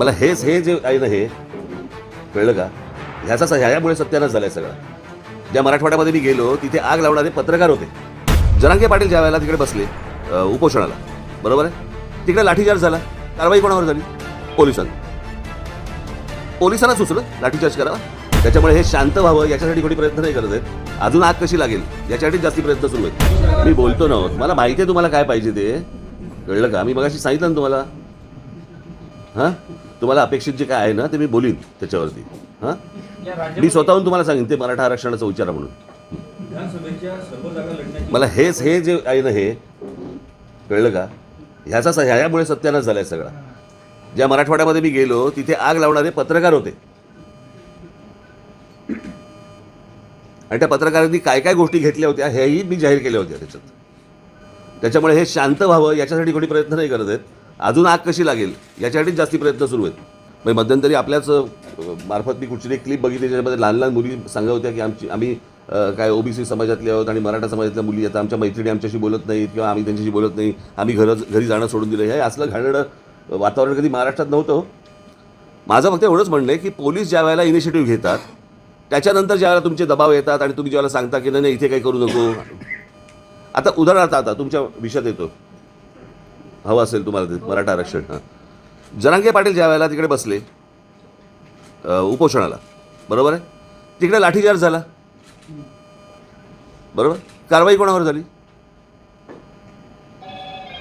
मला हेच हे जे आहे ना हे कळलं का? ह्याचा ह्यामुळे सत्यानाश झालाय सगळा. ज्या मराठवाड्यामध्ये मी गेलो तिथे आग लावणारे पत्रकार होते. जरांगे पाटील ज्या वेळेला तिकडे बसले उपोषणाला बरोबर आहे? तिकडे लाठीचार्ज झाला. कारवाई कोणावर झाली? पोलिसांनी पोलिसांना सुचलं लाठीचार्ज करावा. त्याच्यामुळे हे शांत व्हावं याच्यासाठी कोणी प्रयत्न नाही करत आहेत. अजून आग कशी लागेल याच्यासाठी जास्ती प्रयत्न सुरू आहेत. मी बोलतो ना मला माहिती आहे तुम्हाला काय पाहिजे ते. कळलं का? मी मगाशी सांगितलं ना तुम्हाला. हां? तुम्हाला अपेक्षित जे काय आहे ना ते मी बोलीन त्याच्यावरती. हां? मी स्वतःहून तुम्हाला सांगेन ते मराठा आरक्षणाचा विचारा म्हणून. मला हेच हे जे आहे ना हे कळलं का? ह्याचा ह्यामुळे सत्यानाश झालाय सगळा. ज्या मराठवाड्यामध्ये मी गेलो तिथे आग लावणारे पत्रकार होते. आणि त्या पत्रकारांनी काय काय गोष्टी घेतल्या होत्या हेही मी जाहीर केल्या होत्या त्याच्यात. त्याच्यामुळे हे शांत व्हावं याच्यासाठी कोणी प्रयत्न नाही करत आहेत. अजून आग कशी लागेल याच्यासाठी जास्ती प्रयत्न सुरू आहेत. म्हणजे मध्यंतरी आपल्याच मार्फत मी कुठची एक क्लिप बघितली ज्याच्यामध्ये लहान लहान मुली सांगत होत्या की आमची आम्ही काय ओबीसी समाजातल्या आहोत आणि मराठा समाजातल्या मुली आता आमच्या मैत्रिणी आमच्याशी बोलत नाहीत किंवा आम्ही त्यांच्याशी बोलत नाही आम्ही घर घरी जाणं सोडून दिलं. हे असलं घाणेरडं वातावरण कधी महाराष्ट्रात नव्हतं हो. माझं फक्त एवढंच म्हणणं आहे की पोलीस ज्या वेळेला इनिशिएटिव्ह घेतात त्याच्यानंतर ज्यावेळेला तुमचे दबाव येतात आणि तुम्ही ज्यावेळेला सांगता की नाही नाही, इथे काही करू नको. आता उदाहरणार्थ आता तुमच्या विषयात येतो. हवं असेल तुम्हाला ते मराठा आरक्षण हां. जरांगे पाटील ज्या वेळेला तिकडे बसले उपोषणाला बरोबर आहे? तिकडे लाठीचार्ज झाला. बरोबर? कारवाई कोणावर झाली?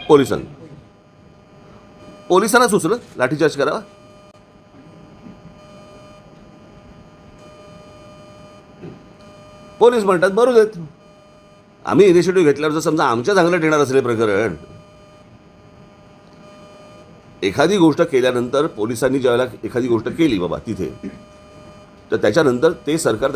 पोलिसांनी. पोलिसांना सुचलं लाठीचार्ज करावा? पोलीस म्हणतात बरोबर देत. आम्ही इनिशिएटिव्ह घेतल्यावर जर समजा आमच्या चांगलं येणार असेल प्रकरण एखादी गोष्ट केल्यानंतर पोलिसांनी ज्यावेळेला एखादी गोष्ट केली बाबा तिथे तर त्याच्यानंतर ते सरकार